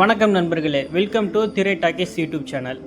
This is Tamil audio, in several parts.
வணக்கம் நண்பர்களே. Welcome to Thirai talkies YouTube channel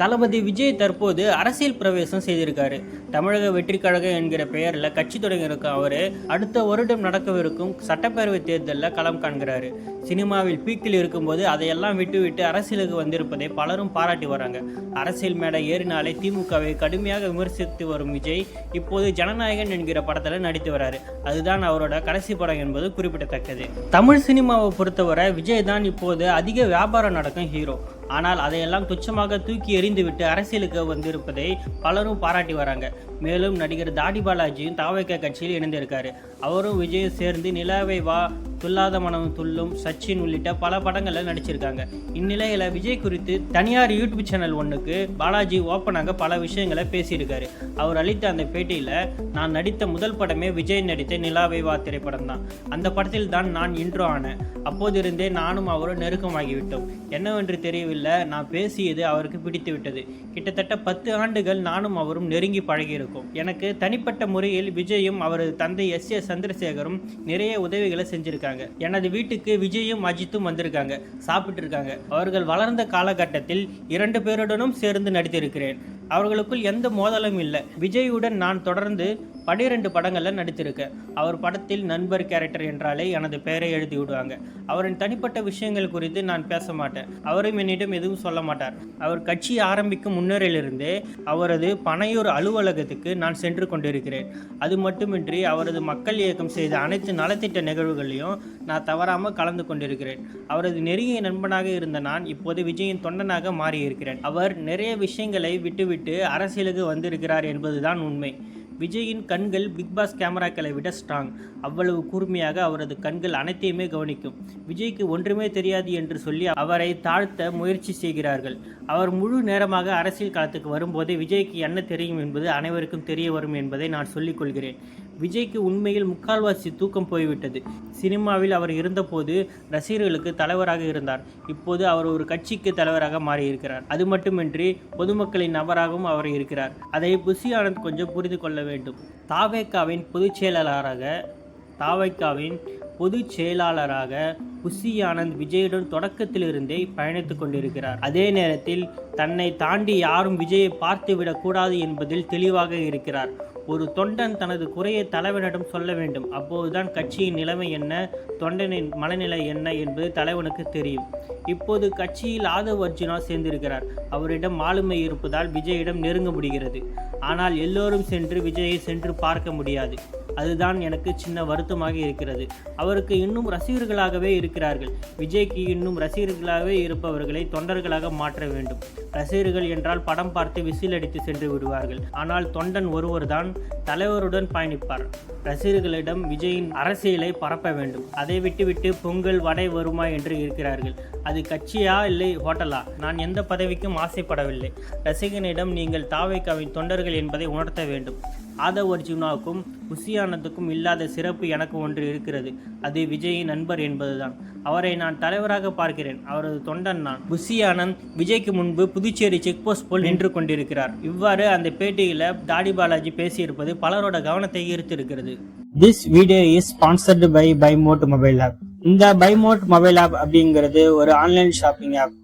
Thalapathy Vijay தற்போது அரசியல் பிரவேசம் செய்திருக்காரு. தமிழக வெற்றி கழகம் என்கிற பெயரில் கட்சி தொடங்கியிருக்கும் அவர் அடுத்த வருடம் நடக்கவிருக்கும் சட்டப்பேரவை தேர்தலில் களம் காண்கிறாரு. சினிமாவில் பீக்கில் இருக்கும்போது அதையெல்லாம் விட்டு விட்டு அரசியலுக்கு வந்திருப்பதை பலரும் பாராட்டி வராங்க. அரசியல் மேடை ஏறினாலே திமுகவை கடுமையாக விமர்சித்து வரும் விஜய் இப்போது ஜனநாயகன் என்கிற படத்தில் நடித்து வராரு. அதுதான் அவரோட கடைசி படம் என்பது குறிப்பிடத்தக்கது. தமிழ் சினிமாவை பொறுத்தவரை விஜய் தான் இப்போது அதிக வியாபாரம் நடக்கும் ஹீரோ. ஆனால் அதையெல்லாம் துச்சமாக தூக்கி எறிந்துவிட்டு அரசியலுக்கு வந்திருப்பதை பலரும் பாராட்டி வராங்க. மேலும் நடிகர் தாடி பாலாஜியும் தாவக கட்சியில் இணைந்திருக்காரு. அவரும் விஜயும் சேர்ந்து நிலாவை வா துல்லாத மனம் துள்ளும் சச்சின் உள்ளிட்ட பல படங்களில் நடிச்சிருக்காங்க. இந்நிலையில் விஜய் குறித்து தனியார் யூடியூப் சேனல் ஒன்றுக்கு பாலாஜி ஓப்பனாக பல விஷயங்களை பேசியிருக்காரு. அவர் அளித்த அந்த பேட்டியில் நான் நடித்த முதல் படமே விஜய் நடித்த நிலாவை வா திரைப்படம் தான். அந்த படத்தில் தான் நான் இன்ட்ரோ ஆனேன். அப்போதிருந்தே நானும் அவரும் நெருக்கமாகிவிட்டோம். என்னவென்று தெரியவில்லை. நான் பேசியது அவருக்கு பிடித்து விட்டது. கிட்டத்தட்ட பத்து ஆண்டுகள் நானும் அவரும் நெருங்கி பழகியிருக்கோம். எனக்கு தனிப்பட்ட முறையில் விஜயும் அவரது தந்தை எஸ். ஏ. சந்திரசேகரும் நிறைய உதவிகளை செஞ்சிருக்காங்க. எனது வீட்டுக்கு விஜயும் அஜித்தும் வந்திருக்காங்க. சாப்பிட்டு இருக்காங்க அவர்கள் வளர்ந்த காலகட்டத்தில் இரண்டு பேருடனும் சேர்ந்து நடித்திருக்கிறேன். அவர்களுக்குள் எந்த மோதலும் இல்லை. விஜயுடன் நான் தொடர்ந்து பனிரெண்டு படங்களில் நடித்திருக்கேன் அவர் படத்தில் நண்பர் கேரக்டர் என்றாலே எனது பெயரை எழுதி விடுவாங்க. அவரின் தனிப்பட்ட விஷயங்கள் குறித்து நான் பேச மாட்டேன். அவரும் என்னிடம் எதுவும் சொல்ல மாட்டார். அவர் கட்சி ஆரம்பிக்கும் முன்னரையிலிருந்தே அவரது பனையூர் அலுவலகத்துக்கு நான் சென்று கொண்டிருக்கிறேன். அது மட்டுமின்றி அவரது மக்கள் இயக்கம் செய்த அனைத்து நலத்திட்ட நிகழ்வுகளையும் நான் தவறாமல் கலந்து கொண்டிருக்கிறேன். அவரது நெருங்கிய நண்பனாக இருந்த நான் இப்போது விஜயின் தொண்டனாக மாறியிருக்கிறேன். அவர் நிறைய விஷயங்களை விட்டுவிட்டு அரசியலுக்கு வந்திருக்கிறார் என்பதுதான் உண்மை. விஜயின் கண்கள் பிக் பாஸ் கேமராக்களை விட ஸ்ட்ராங் அவ்வளவு கூர்மையாக அவரது கண்கள் அனைத்தையுமே கவனிக்கும். விஜய்க்கு ஒன்றுமே தெரியாது என்று சொல்லி அவரை தாழ்த்த முயற்சி செய்கிறார்கள். அவர் முழு நேரமாக அரசியல் காலத்துக்கு வரும்போதே விஜய்க்கு என்ன தெரியும் என்பது அனைவருக்கும் தெரிய வரும் என்பதை நான் சொல்லிக்கொள்கிறேன் விஜய்க்கு உண்மையில் முக்கால்வாசி தூக்கம் போய்விட்டது. சினிமாவில் அவர் இருந்தபோது ரசிகர்களுக்கு தலைவராக இருந்தார். இப்போது அவர் ஒரு கட்சிக்கு தலைவராக மாறியிருக்கிறார். அது மட்டுமின்றி பொதுமக்களின் நபராகவும் அவர் இருக்கிறார். அதை புஷி ஆனந்த் கொஞ்சம் புரிந்து கொள்ள வேண்டும். தாவேக்காவின் பொதுச் செயலாளராக தாவைக்காவின் பொதுச் செயலாளராக புசி ஆனந்த் விஜயுடன் தொடக்கத்திலிருந்தே பயணித்துக் கொண்டிருக்கிறார். அதே நேரத்தில் தன்னை தாண்டி யாரும் விஜயை பார்த்துவிடக் கூடாது என்பதில் தெளிவாக இருக்கிறார். ஒரு தொண்டன் தனது குறையை தலைவனிடம் சொல்ல வேண்டும். அப்போதுதான் கட்சியின் நிலைமை என்ன தொண்டனின் மனநிலை என்ன என்பது தலைவனுக்கு தெரியும். இப்போது கட்சியில் ஆதவ் அர்ஜுனா சேர்ந்திருக்கிறார். அவரிடம் ஆளுமை இருப்பதால் விஜயிடம் நெருங்க முடிகிறது. ஆனால் எல்லோரும் சென்று விஜயை சென்று பார்க்க முடியாது. அதுதான் எனக்கு சின்ன வருத்தமாக இருக்கிறது. அவருக்கு இன்னும் ரசிகர்களாகவே இருக்கிறார்கள். விஜய்க்கு இன்னும் ரசிகர்களாகவே இருப்பவர்களை தொண்டர்களாக மாற்ற வேண்டும். ரசிகர்கள் என்றால் படம் பார்த்து விசில் அடித்து சென்று விடுவார்கள். ஆனால் தொண்டன் ஒருவர்தான் தலைவருடன் பயணிப்பார். ரசிகர்களிடம் விஜயின் அரசியலை பரப்ப வேண்டும். அதை விட்டுவிட்டு பொங்கல் வடை வருமா என்று இருக்கிறார்கள். அது கட்சியா இல்லை ஹோட்டலா? நான் எந்த பதவிக்கும் ஆசைப்படவில்லை. ரசிகனிடம் நீங்கள் தாவைக்காவின் தொண்டர்கள் என்பதை உணர்த்த வேண்டும். ஆதவ் அர்ஜுனாவுக்கும் புசியானந்துக்கும் இல்லாத சிறப்பு எனக்கு ஒன்று இருக்கிறது. அது விஜயின் நண்பர் என்பதுதான். அவரை நான் தலைவராக பார்க்கிறேன். அவரது தொண்டன் நான். புஷி ஆனந்த் விஜய்க்கு முன்பு புதுச்சேரி செக் போஸ்ட் போல் நின்று கொண்டிருக்கிறார். இவ்வாறு அந்த பேட்டியில் தாடி பாலாஜி பேசியிருப்பது பலரோட கவனத்தை ஈர்த்திருக்கிறது. This video is sponsored by Bymod mobile app இந்த பைமோட் மொபைல் ஆப் அப்படிங்கிறது ஒரு ஆன்லைன் ஷாப்பிங் ஆப்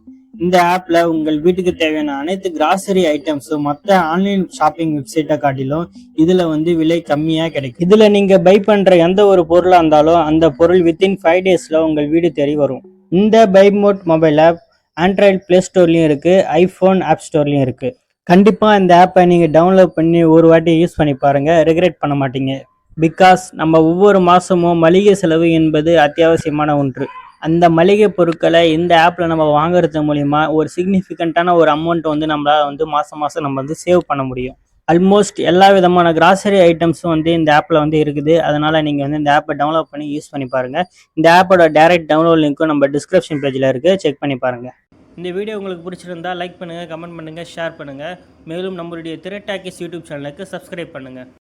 இந்த ஆப்ல உங்கள் வீட்டுக்கு தேவையான அனைத்து கிராசரி ஐட்டம்ஸும் மற்ற ஆன்லைன் ஷாப்பிங் வெப்சைட்டை காட்டிலும் இதுல வந்து விலை கம்மியா கிடைக்கும். இதுல நீங்க பை பண்ற எந்த ஒரு பொருளா இருந்தாலும் அந்த பொருள் வித்தின் ஃபைவ் டேஸ்ல உங்கள் வீடு தேடி வரும். இந்த Bymod mobile app Android play ஸ்டோர்லயும் இருக்கு ஐபோன் ஆப் ஸ்டோர்லயும் இருக்கு. கண்டிப்பா இந்த ஆப்பை நீங்க டவுன்லோட் பண்ணி ஒரு வாட்டி யூஸ் பண்ணி பாருங்க ரெகுலேட் பண்ண மாட்டீங்க. பிகாஸ் நம்ம ஒவ்வொரு மாசமும் மளிகை செலவு என்பது அத்தியாவசியமான ஒன்று. அந்த மளிகை பொருட்களை இந்த ஆப்பில் நம்ம வாங்குறது மூலிமா ஒரு சிக்னிஃபிகண்ட்டான ஒரு அமௌண்ட் வந்து நம்மளால் வந்து மாதம் மாதம் நம்ம வந்து சேவ் பண்ண முடியும். ஆல்மோஸ்ட் எல்லா விதமான கிராசரி ஐட்டம்ஸும் வந்து இந்த ஆப்பில் வந்து இருக்குது. அதனால் நீங்கள் வந்து இந்த ஆப்பை டவுன்லோட் பண்ணி யூஸ் பண்ணி பாருங்கள் இந்த ஆப்போட டேரக்ட் டவுன்லோட் லிங்க்கும் நம்ம டிஸ்கிரிப்ஷன் பேஜில் இருக்குது செக் பண்ணி பாருங்கள் இந்த வீடியோ உங்களுக்கு பிடிச்சிருந்தா லைக் பண்ணுங்கள் கமெண்ட் பண்ணுங்கள் ஷேர் பண்ணுங்கள் மேலும் நம்மளுடைய திரைட்டாக்கிஸ் யூடியூப் சேனலுக்கு சப்ஸ்கிரைப் பண்ணுங்கள்